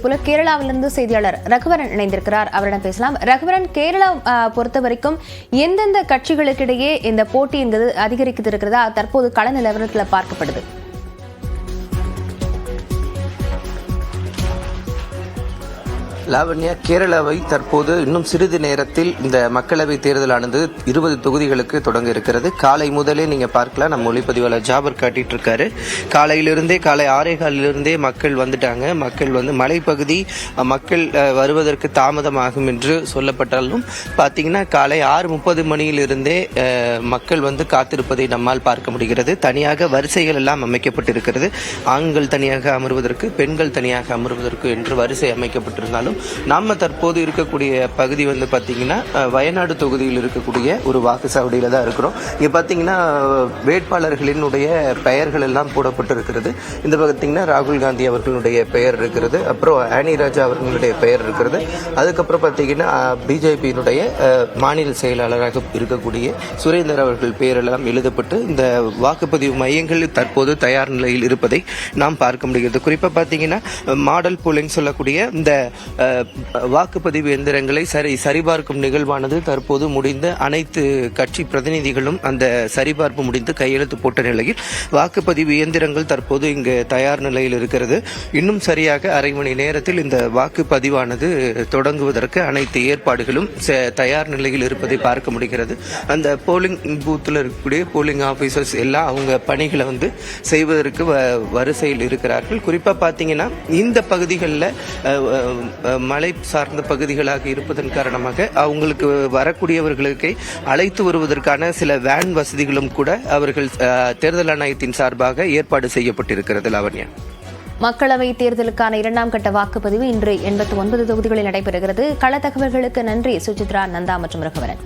போல கேரளாவிலிருந்து செய்தியாளர் ரகுவரன் இணைந்திருக்கிறார். அவரிடம் பேசலாம். ரகுவரன் கேரளா பொறுத்த வரைக்கும் எந்தெந்த கட்சிகளுக்கிடையே இந்த போட்டி என்பது அதிகரித்து இருக்கிறதா? தற்போது கள நிலவரத்தில் பார்க்கப்படுது. லாவண்யா கேரளாவை தற்போது இன்னும் சிறிது நேரத்தில் இந்த மக்களவை தேர்தலானது இருபது தொகுதிகளுக்கு தொடங்க இருக்கிறது. காலை முதலே நீங்க பார்க்கலாம். நம்ம ஒளிப்பதிவாளர் ஜாபர் காட்டிட்டு இருக்காரு காலையிலிருந்தே காலை ஆறே காலிலிருந்தே மக்கள் வந்துட்டாங்க. மக்கள் வந்து மலைப்பகுதி மக்கள் வருவதற்கு தாமதமாகும் என்று சொல்லப்பட்டாலும் பார்த்தீங்கன்னா காலை ஆறு முப்பது மணியிலிருந்தே மக்கள் வந்து காத்திருப்பதை நம்மால் பார்க்க முடிகிறது. தனியாக வரிசைகள் எல்லாம் அமைக்கப்பட்டிருக்கிறது. ஆண்கள் தனியாக அமர்வதற்கு பெண்கள் தனியாக அமர்வதற்கு என்று வரிசை அமைக்கப்பட்டிருந்தாலும் நாம் தற்போது இருக்கக்கூடிய பகுதி வந்து பார்த்திங்கன்னா வயநாடு தொகுதியில் இருக்கக்கூடிய ஒரு வாக்குச்சாவடியில் தான் இருக்கிறோம். இங்கே பார்த்தீங்கன்னா வேட்பாளர்களினுடைய பெயர்கள் எல்லாம் போடப்பட்டிருக்கிறது. இந்த பாத்தீங்கன்னா ராகுல் காந்தி அவர்களுடைய பெயர் இருக்கிறது. அப்புறம் ஆனி ராஜா அவர்களுடைய பெயர் இருக்கிறது. அதுக்கப்புறம் பார்த்தீங்கன்னா பிஜேபியினுடைய மாநில செயலாளராக இருக்கக்கூடிய சுரேந்தர் அவர்கள் பெயரெல்லாம் எழுதப்பட்டு இந்த வாக்குப்பதிவு மையங்கள் தற்போது தயார் நிலையில் இருப்பதை நாம் பார்க்க முடிகிறது. குறிப்பாக பார்த்தீங்கன்னா மாடல் போலிங் சொல்லக்கூடிய இந்த வாக்குப்பதிவு எந்திரங்களை சரி சரிபார்க்கும் நிகழ்வானது தற்போது முடிந்த அனைத்து கட்சி பிரதிநிதிகளும் அந்த சரிபார்ப்பு முடிந்து கையெழுத்து போட்ட நிலையில் வாக்குப்பதிவு இயந்திரங்கள் தற்போது இங்கு தயார் நிலையில் இருக்கிறது. இன்னும் சரியாக அரை மணி நேரத்தில் இந்த வாக்குப்பதிவானது தொடங்குவதற்கு அனைத்து ஏற்பாடுகளும் தயார் நிலையில் இருப்பதை பார்க்க முடிகிறது. அந்த போலிங் பூத்தில் இருக்கக்கூடிய போலிங் ஆபீசர்ஸ் எல்லாம் அவங்க பணிகளை வந்து செய்வதற்கு வ- வரிசையில் இருக்கிறார்கள். குறிப்பாக பார்த்தீங்கன்னா இந்த பகுதிகளில் மலை சார்ந்த பகுதிகளாக இருப்பதன் காரணமாக அவங்களுக்கு வரக்கூடியவர்களுக்கு அழைத்து வருவதற்கான சில வேன் வசதிகளும் கூட அவர்கள் தேர்தல் ஆணையத்தின் சார்பாக ஏற்பாடு செய்யப்பட்டிருக்கிறது லாவண்யா. மக்களவை தேர்தலுக்கான இரண்டாம் கட்ட வாக்குப்பதிவு இன்று எண்பத்தி ஒன்பது தொகுதிகளில் நடைபெறுகிறது. கள தகவல்களுக்கு நன்றி சுசித்ரா நந்தா மற்றும் ரகுவரன்.